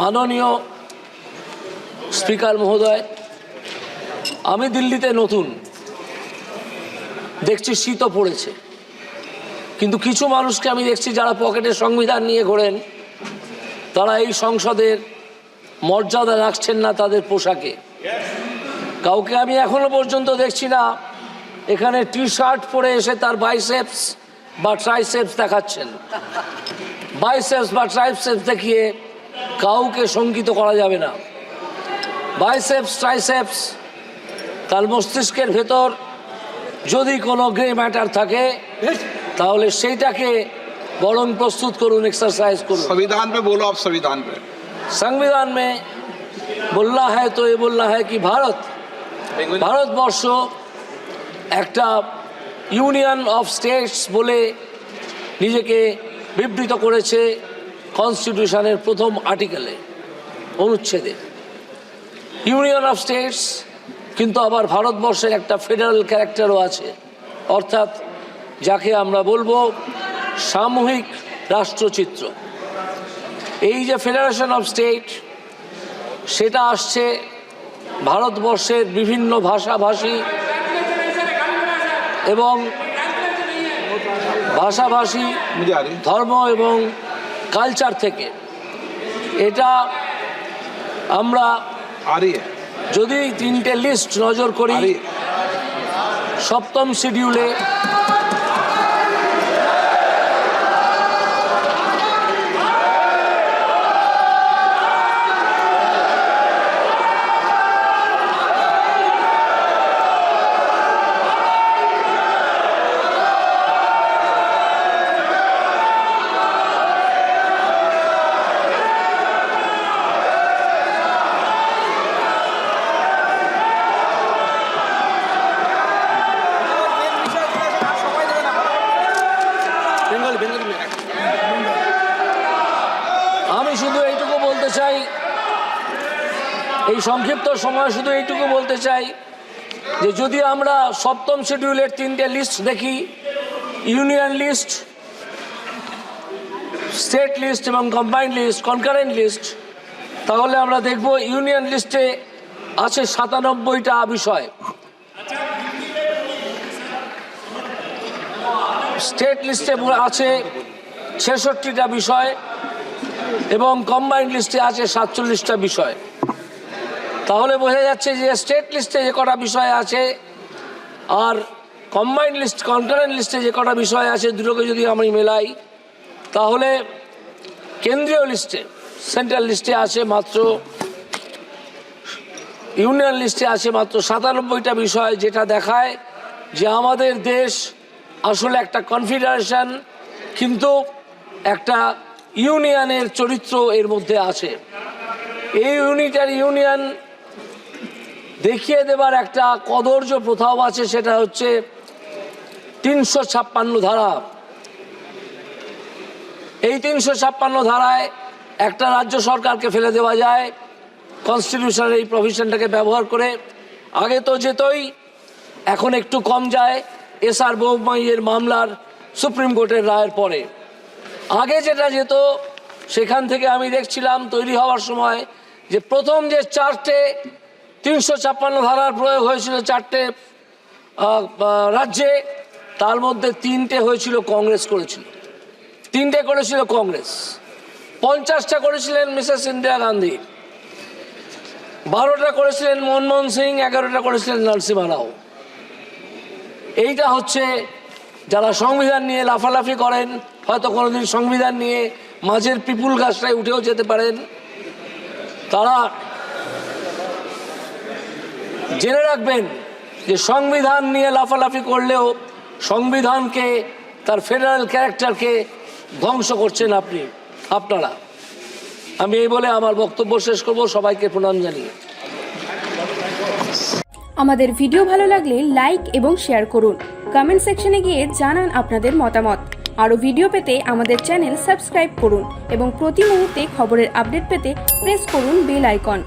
মাননীয় স্পিকার মহোদয়, আমি দিল্লিতে নতুন। দেখছি শীতও পড়েছে। কিন্তু কিছু মানুষকে আমি দেখছি যারা পকেটে সংবিধান নিয়ে ঘোরেন, তারা এই সংসদের মর্যাদা রাখছেন না তাদের পোশাকে। কাউকে আমি এখনও পর্যন্ত দেখছি না, এখানে টি শার্ট পরে এসে তার বাইসেপস বা ট্রাইসেপস দেখাচ্ছেন। বাইসেপস বা ট্রাইসেপস দেখিয়ে কাউকে শঙ্কিত করা যাবে না। বাইসেপস ট্রাইসেপস তার মস্তিষ্কের ভেতর যদি কোনো গ্রে ম্যাটার থাকে তাহলে সেইটাকে বরং প্রস্তুত করুন এক্সারসাইজ করুন। সংবিধান पे বলো আপ সংবিধান পে সংবিধান মে বললা হ্যায় তো এ বললা হ্যায় কি ভারত? ভারতবর্ষ একটা ইউনিয়ন অফ স্টেটস বলে নিজেকে বিবৃত করেছে। কনস্টিটিউশনের প্রথম আর্টিকেলে, অনুচ্ছেদে। ইউনিয়ন অফ স্টেটস, কিন্তু আবার ভারতবর্ষের একটা ফেডারেল ক্যারেক্টারও আছে। অর্থাৎ যাকে আমরা বলব সামূহিক রাষ্ট্রচিত্র। এই যে ফেডারেশন অফ স্টেট, সেটা আসছে ভারতবর্ষের বিভিন্ন ভাষাভাষী এবং ভাষাভাষী ধর্ম এবং কালচার থেকে। এটা আমরা যদি তিনটে লিস্ট নজর করি সপ্তম শিডিউলে এই সংক্ষিপ্ত সময় শুধু এইটুকু বলতে চাই যে যদি আমরা সপ্তম শিডিউলের তিনটে লিস্ট দেখি ইউনিয়ন লিস্ট স্টেট লিস্ট এবং কম্বাইন্ড লিস্ট কনকারেন্ট লিস্ট তাহলে আমরা দেখব ইউনিয়ন লিস্টে আছে সাতানব্বইটা বিষয়। স্টেট লিস্টে আছে ছেষট্টিটা বিষয় এবং কম্বাইন্ড লিস্টে আছে সাতচল্লিশটা বিষয়। তাহলে বোঝা যাচ্ছে যে স্টেট লিস্টে যে কটা বিষয় আছে আর কম্বাইন্ড লিস্ট কনকারেন্ট লিস্টে যে কটা বিষয় আছে, দুটোকে যদি আমি মেলাই, তাহলে কেন্দ্রীয় লিস্টে সেন্ট্রাল লিস্টে আছে মাত্র ইউনিয়ন লিস্টে আছে মাত্র সাতানব্বইটা বিষয় যেটা দেখায় যে আমাদের দেশ আসলে একটা কনফিডারেশন কিন্তু একটা ইউনিয়নের চরিত্র এর মধ্যে আছে। এই ইউনিটার ইউনিয়ন দেখিয়ে দেবার একটা কদর্য প্রথাও আছে, সেটা হচ্ছে তিনশো ছাপ্পান্ন ধারা। এই তিনশো ছাপ্পান্ন ধারায় একটা রাজ্য সরকারকে ফেলে দেওয়া যায় কনস্টিটিউশনের এই প্রভিশনটাকে ব্যবহার করে। আগে তো যেতই, এখন একটু কম যায় এসআর বৌমাইয়ের মামলার সুপ্রিম কোর্টের রায়ের পরে। আগে যেটা যেত, সেখান থেকে আমি দেখছিলাম তৈরি হওয়ার সময় যে প্রথম যে চারটে তিনশো ছাপ্পান্ন ধারার প্রয়োগ হয়েছিল চারটে রাজ্যে। তার মধ্যে তিনটে হয়েছিল কংগ্রেস করেছিল। তিনটে করেছিল কংগ্রেস। পঞ্চাশটা করেছিলেন মিসেস ইন্দিরা গান্ধী। বারোটা করেছিলেন মনমোহন সিং, এগারোটা করেছিলেন নরসিমা রাও। এইটা হচ্ছে যারা সংবিধান নিয়ে লাফালাফি করেন, হয়তো কোনোদিন সংবিধান নিয়ে মাঝের পিপুল গাছটায় উঠেও যেতে পারেন। তারা জেনে রাখবেন যে সংবিধান নিয়ে লাফালাফি করলেও সংবিধানকে, তার ফেডারেল ক্যারেক্টারকে ধ্বংস করছেন আপনি, আপনারা। আমি এই বলে আমার বক্তব্য শেষ করব, সবাইকে প্রণাম জানিয়ে। আমাদের ভিডিও ভালো লাগলে লাইক এবং শেয়ার করুন। কমেন্ট সেকশনে গিয়ে জানান আপনাদের মতামত। আরও ভিডিও পেতে আমাদের চ্যানেল সাবস্ক্রাইব করুন এবং প্রতি মুহূর্তে খবরের আপডেট পেতে প্রেস করুন বেল আইকন